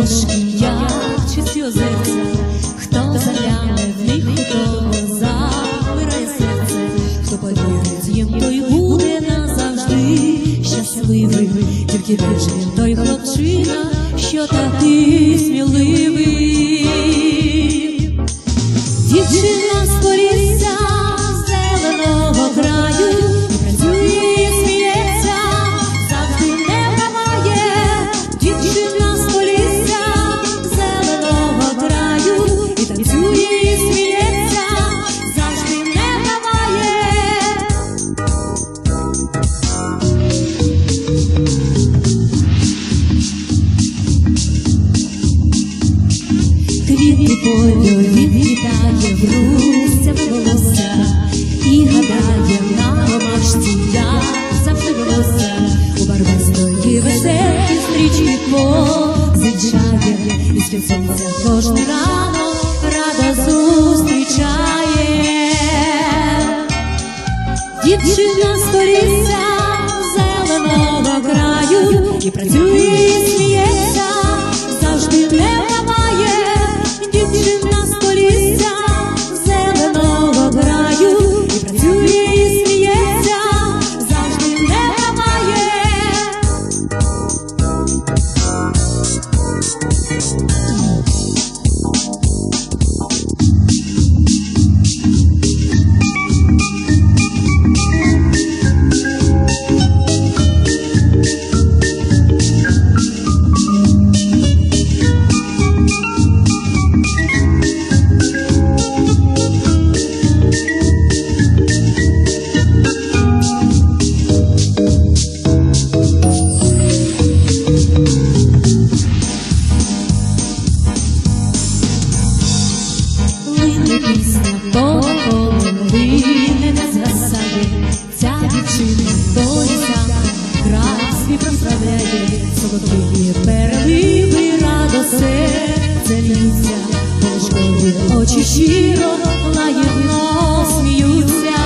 дочки, я чи сльозився, хто загляне в них, хто забирає серце, хто повірить їм, той буде назавжди щасливий, тільки вижив той хлопчик. І світ сонця кожний ранок радо зустрічає. Дівчина Це пісня то не згасає, ця дівчина дося, край світом справляє, солодкий переливи радосе, це очі щиро лаєвно сміються.